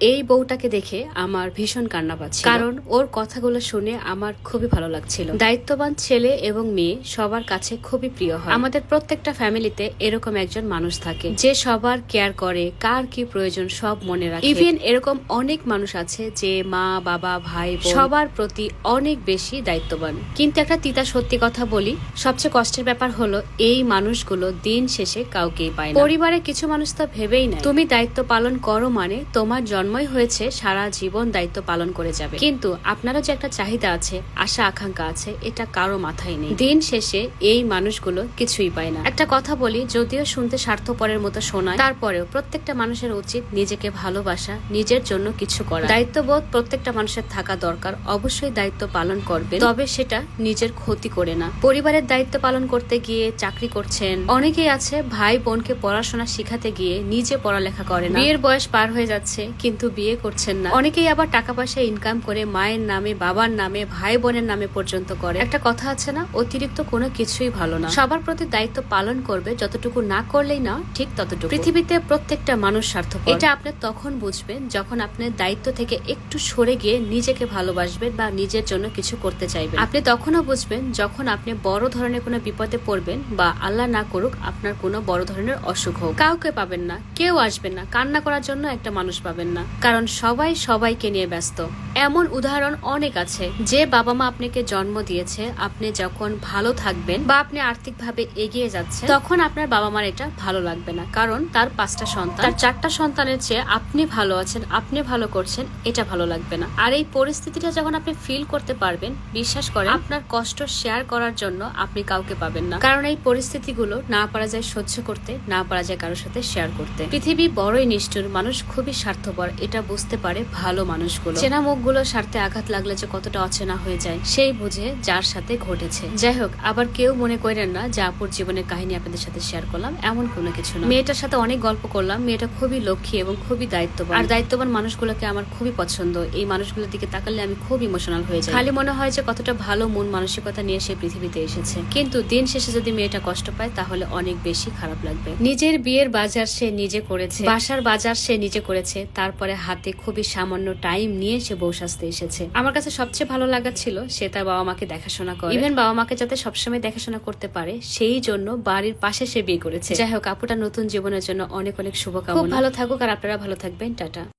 এই বউটাকে দেখে আমার ভীষণ কান্না পাচ্ছে কারণ ওর কথাগুলো শুনে আমার খুবই ভালো লাগছিল। দায়িত্ববান ছেলে এবং মেয়ে সবার কাছে খুবই প্রিয় হয়। আমাদের প্রত্যেকটা ফ্যামিলিতে এরকম একজন মানুষ থাকে, যে সবার কেয়ার করে, কার কি প্রয়োজন সব মনে রাখে। ইভেন এরকম অনেক মানুষ আছে যে মা, বাবা, ভাই সবার প্রতি অনেক বেশি দায়িত্ববান। কিন্তু একটা তিতা সত্যি কথা বলি, সবচেয়ে কষ্টের ব্যাপার হলো এই মানুষগুলো দিন শেষে কাউকেই পায় না। পরিবারে কিছু মানুষ তো ভেবেই নাই তুমি দায়িত্ব পালন করো মানে তোমার জন্মই হয়েছে, সারা জীবন দায়িত্ব পালন করে যাবে। কিন্তু আপনারও যে একটা চাহিদা আছে, আশা, আকাঙ্ক্ষা আছে, এটা কারও মাথায় নেই। দিন শেষে এই মানুষগুলো কিছুই পায় না। একটা কথা বলি, যদিও শুনতে স্বার্থপরের মতো শোনায়, তারপরেও প্রত্যেকটা মানুষের উচিত নিজেকে ভালোবাসা, নিজের জন্য কিছু করা। দায়িত্ববোধ প্রত্যেকটা মানুষের থাকা দরকার, অবশ্যই দায়িত্ব পালন করবে তবে সেটা নিজের ক্ষতি করে না। পরিবারের দায়িত্ব পালন করতে গিয়ে চাকরি করছেন, অনেকেই আছে ভাই বোনকে পড়াশোনা শিখাতে গিয়ে নিজে পড়ালেখা করে না। বিয়ের বয়স পার হয়ে যাচ্ছে, কিন্তু বিয়ে করছেন না। অনেকেই আবার টাকা পয়সা ইনকাম করে মায়ের নামে, বাবার নামে ভাই বোনের নামে পর্যন্ত করে। একটা কথা আছে না, অতিরিক্ত কোনো কিছুই ভালো না। সবার প্রতি দায়িত্ব পালন করবে, যতটুকু না করলেই না, ঠিক ততটুকু। পৃথিবীতে প্রত্যেকটা মানুষ স্বার্থপর। এটা আপনি তখন বুঝবেন যখন আপনি দায়িত্ব থেকে একটু সরে গিয়ে নিজেকে ভালোবাসবেন বা নিজের জন্য কিছু করতে চাইবেন। আপনি তখনও বুঝবেন যখন আপনি বড় ধরনের কোনো বিপদে পড়বেন বা আল্লাহ না করুক আপনার কোনো বড় ধরনের অসুখ হোক। কাউকে পাবেন না, কেউ আসবেন না। কান্না করার জন্য একটা মানুষ পাবেন না। কারণ সবাই সবাইকে নিয়ে ব্যস্ত। এমন উদাহরণ অনেক আছে। যে বাবা মা আপনাকে জন্ম দিয়েছে, আপনি যখন ভালো থাকবেন বা আপনি আর্থিকভাবে এগিয়ে যাচ্ছেন, তখন আপনার বাবা মার এটা ভালো লাগবে না। কারণ তার পাঁচটা সন্তান, তার চারটা সন্তানের চেয়ে আপনি ভালো আছেন, আপনি ভালো করছেন, এটা ভালো লাগবে না। আর এই পরিস্থিতিটা যখন আপনি ফিল করতে পারবেন, বিশ্বাস করেন, আপনার কষ্ট শেয়ার করার জন্য আপনি কাউকে পাবেন না। কারণ এই পরিস্থিতিগুলো না পারা যায় সহ্য করতে, না পারা যায় কারোর সাথে শেয়ার করতে। পৃথিবী বড়ই নিষ্ঠুর, মানুষ খুবই স্বার্থপর। এটা বুঝতে পারে ভালো মানুষগুলো। চেনা মুখগুলো স্বার্থে আঘাত লাগলে যে কতটা অচেনা হয়ে যায়, সেই বুঝে যার সাথে ঘটেছে। যাই হোক, আবার কেউ মনে করেন না যে আপুর জীবনের কাহিনী আপনাদের সাথে শেয়ার করলাম, এমন কোনো কিছু না। মেয়েটার সাথে অনেক গল্প করলাম, মেয়েটা খুবই লক্ষ্মী এবং খুবই দায়িত্ববান। আর দায়িত্ববান মানুষগুলোকে আমার খুবই পছন্দ। এই মানুষগুলোর দিকে তাকালে আমি খুব ইমোশনাল হয়ে যাই। খালি মনে হয় যে কতটা ভালো মন মানসিকতা নিয়ে সে পৃথিবীতে এসেছে। কিন্তু দিন শেষে যদি মেয়েটা কষ্ট পায়, তাহলে অনেক বেশি খারাপ লাগবে। নিজের বিয়ের বাজার সে নিজে করেছে। বাসার বাজার সে নিজে করেছে। তারপরে হাতে খুবই সামান্য টাইম নিয়ে সে বউ সাজতে এসেছে। আমার কাছে সবচেয়ে ভালো লাগা ছিল সে তার বাবা মাকে দেখাশোনা করে। ইভেন বাবা মাকে যাতে সবসময় দেখাশোনা করতে পারে, সেই জন্য বাড়ির পাশে সে বিয়ে করেছে। যাই হোক, আপুটা নতুন জীবনের জন্য অনেক অনেক শুভকামনা। ভালো থাকুক আর আপনারা ভালো থাকবেন, টাটা।